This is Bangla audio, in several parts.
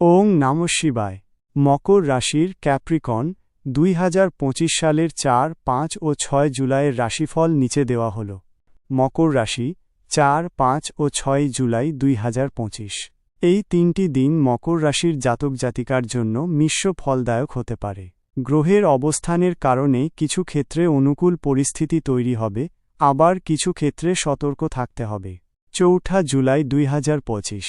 ওং নম শিবায়। মকর রাশির ক্যাপ্রিকন দুই হাজার পঁচিশ সালের চার, পাঁচ ও ছয় জুলাইয়ের রাশিফল নিচে দেওয়া হল। মকর রাশি, চার, পাঁচ ও ছয় জুলাই দুই হাজার পঁচিশ। এই তিনটি দিন মকর রাশির জাতক জাতিকার জন্য মিশ্র ফলদায়ক হতে পারে। গ্রহের অবস্থানের কারণে কিছু ক্ষেত্রে অনুকূল পরিস্থিতি তৈরি হবে, আবার কিছু ক্ষেত্রে সতর্ক থাকতে হবে। চৌঠা জুলাই দুই হাজার পঁচিশ।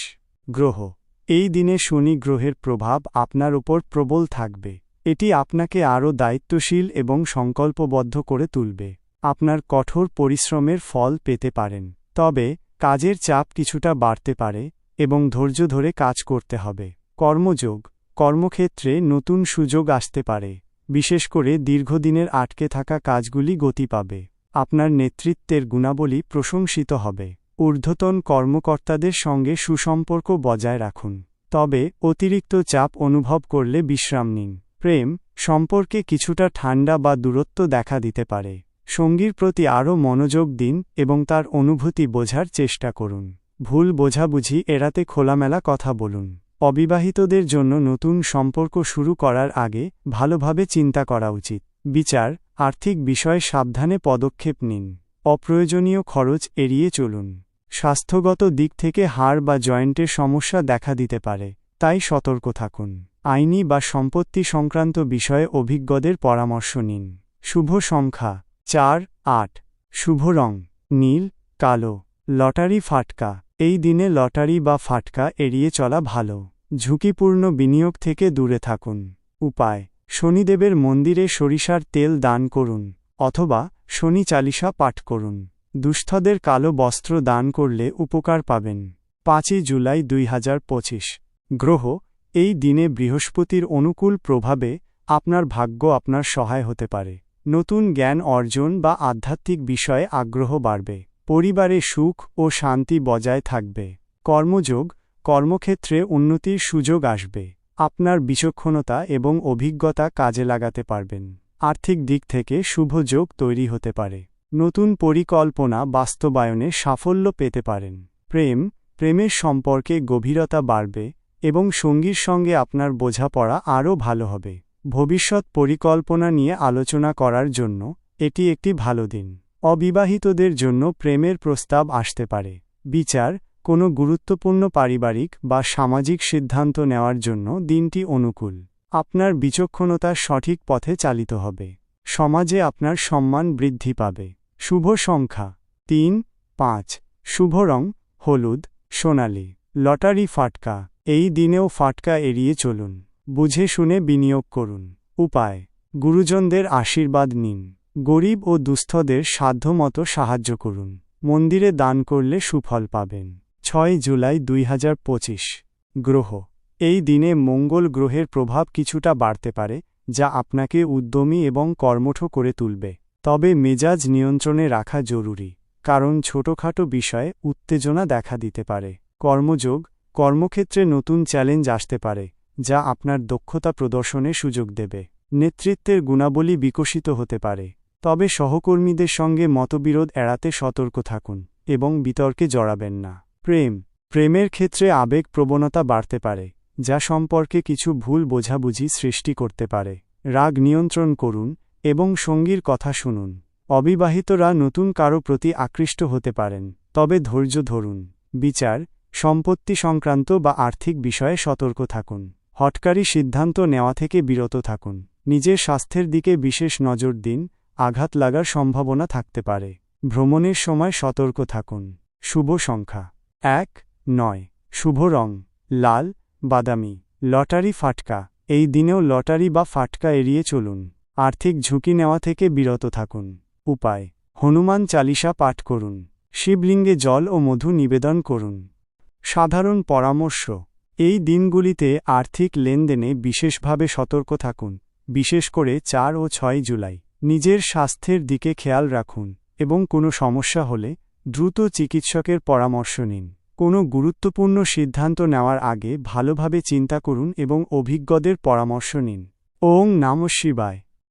গ্রহ এই দিনে শনি গ্রহের প্রভাব আপনার ওপর প্রবল থাকবে। এটি আপনাকে আরও দায়িত্বশীল এবং সংকল্পবদ্ধ করে তুলবে। আপনার কঠোর পরিশ্রমের ফল পেতে পারেন। তবে, কাজের চাপ কিছুটা বাড়তে পারে এবং ধৈর্য ধরে কাজ করতে হবে। কর্মযোগ, কর্মক্ষেত্রে নতুন সুযোগ আসতে পারে। বিশেষ করে দীর্ঘদিনের আটকে থাকা কাজগুলি গতি পাবে। আপনার নেতৃত্বের গুণাবলী প্রশংসিত হবে। ঊর্ধ্বতন কর্মকর্তাদের সঙ্গে সুসম্পর্ক বজায় রাখুন। তবে, অতিরিক্ত চাপ অনুভব করলে বিশ্রাম নিন। প্রেম, সম্পর্কে কিছুটা ঠান্ডা বা দূরত্ব দেখা দিতে পারে। সঙ্গীর প্রতি আরও মনোযোগ দিন এবং তার অনুভূতি বোঝার চেষ্টা করুন। ভুল বোঝাবুঝি এড়াতে খোলামেলা কথা বলুন। অবিবাহিতদের জন্য নতুন সম্পর্ক শুরু করার আগে ভালোভাবে চিন্তা করা উচিত। বিচার, আর্থিক বিষয়ে সাবধানে পদক্ষেপ নিন। অপ্রয়োজনীয় খরচ এড়িয়ে চলুন। স্বাস্থ্যগত দিক থেকে হাড় বা জয়েন্টের সমস্যা দেখা দিতে পারে, তাই সতর্ক থাকুন। আইনি বা সম্পত্তি সংক্রান্ত বিষয়ে অভিজ্ঞদের পরামর্শ নিন। শুভ সংখ্যা, চার, আট। শুভ রং, নীল, কালো। লটারি ফাটকা, এই দিনে লটারি বা ফাটকা এড়িয়ে চলা ভালো। ঝুঁকিপূর্ণ বিনিয়োগ থেকে দূরে থাকুন। উপায়, শনিদেবের মন্দিরে সরিষার তেল দান করুন, অথবা শনি চালিসা পাঠ করুন। দুস্থদের কালো বস্ত্র দান করলে উপকার পাবেন। পাঁচই জুলাই দুই হাজার পঁচিশ। গ্রহ, এই দিনে বৃহস্পতির অনুকূল প্রভাবে আপনার ভাগ্য আপনার সহায় হতে পারে। নতুন জ্ঞান অর্জন বা আধ্যাত্মিক বিষয়ে আগ্রহ বাড়বে। পরিবারে সুখ ও শান্তি বজায় থাকবে। কর্মযোগ, কর্মক্ষেত্রে উন্নতির সুযোগ আসবে। আপনার বিচক্ষণতা এবং অভিজ্ঞতা কাজে লাগাতে পারবেন। আর্থিক দিক থেকে শুভ যোগ তৈরি হতে পারে। নতুন পরিকল্পনা বাস্তবায়নে সাফল্য পেতে পারেন। প্রেম, প্রেমের সম্পর্কে গভীরতা বাড়বে এবং সঙ্গীর সঙ্গে আপনার বোঝাপড়া আরও ভালো হবে। ভবিষ্যৎ পরিকল্পনা নিয়ে আলোচনা করার জন্য এটি একটি ভালো দিন। অবিবাহিতদের জন্য প্রেমের প্রস্তাব আসতে পারে। বিচার, কোনো গুরুত্বপূর্ণ পারিবারিক বা সামাজিক সিদ্ধান্ত নেওয়ার জন্য দিনটি অনুকূল। আপনার বিচক্ষণতা সঠিক পথে চালিত হবে। সমাজে আপনার সম্মান বৃদ্ধি পাবে। শুভ সংখ্যা। তিন, পাঁচ, শুভ রং, হলুদ, সোনালি। লটারি ফাটকা। এই দিনেও ফাটকা এড়িয়ে চলুন। বুঝে শুনে বিনিয়োগ করুন। উপায়, গুরুজনদের আশীর্বাদ নিন। গরিব ও দুস্থদের সাধ্যমতো সাহায্য করুন। মন্দিরে দান করলে সুফল পাবেন। ছয় জুলাই দুই হাজার পঁচিশ। গ্রহ। এই দিনে মঙ্গল গ্রহের প্রভাব কিছুটা বাড়তে পারে, যা আপনাকে উদ্যমী এবং কর্মঠ করে তুলবে। তবে মেজাজ নিয়ন্ত্রণে রাখা জরুরি, কারণ ছোটখাটো বিষয়ে উত্তেজনা দেখা দিতে পারে। কর্মযোগ, কর্মক্ষেত্রে নতুন চ্যালেঞ্জ আসতে পারে, যা আপনার দক্ষতা প্রদর্শনে সুযোগ দেবে। নেতৃত্বের গুণাবলী বিকশিত হতে পারে, তবে সহকর্মীদের সঙ্গে মতবিরোধ এড়াতে সতর্ক থাকুন এবং বিতর্কে জড়াবেন না। প্রেম, প্রেমের ক্ষেত্রে আবেগ প্রবণতা বাড়তে পারে, যা সম্পর্কে কিছু ভুল বোঝাবুঝি সৃষ্টি করতে পারে। রাগ নিয়ন্ত্রণ করুন এবং সঙ্গীর কথা শুনুন। অবিবাহিতরা নতুন কারও প্রতি আকৃষ্ট হতে পারেন, তবে ধৈর্য ধরুন। বিচার, সম্পত্তি সংক্রান্ত বা আর্থিক বিষয়ে সতর্ক থাকুন। হটকারী সিদ্ধান্ত নেওয়া থেকে বিরত থাকুন। নিজের স্বাস্থ্যের দিকে বিশেষ নজর দিন, আঘাত লাগার সম্ভাবনা থাকতে পারে। ভ্রমণের সময় সতর্ক থাকুন। শুভ সংখ্যা। এক, নয়। শুভ রং। লাল, বাদামি। লটারি ফাটকা। এই দিনেও লটারি বা ফাটকা এড়িয়ে চলুন। আর্থিক ঝুঁকি নেওয়া থেকে বিরত থাকুন। উপায়, হনুমান চালিসা পাঠ করুন। শিবলিঙ্গে জল ও মধু নিবেদন করুন। সাধারণ পরামর্শ, এই দিনগুলিতে আর্থিক লেনদেনে বিশেষভাবে সতর্ক থাকুন, বিশেষ করে চার ও ছয় জুলাই। নিজের স্বাস্থ্যের দিকে খেয়াল রাখুন এবং কোনো সমস্যা হলে দ্রুত চিকিৎসকের পরামর্শ নিন। কোনো গুরুত্বপূর্ণ সিদ্ধান্ত নেওয়ার আগে ভালোভাবে চিন্তা করুন এবং অভিজ্ঞদের পরামর্শ নিন। ওং নাম শিবায়।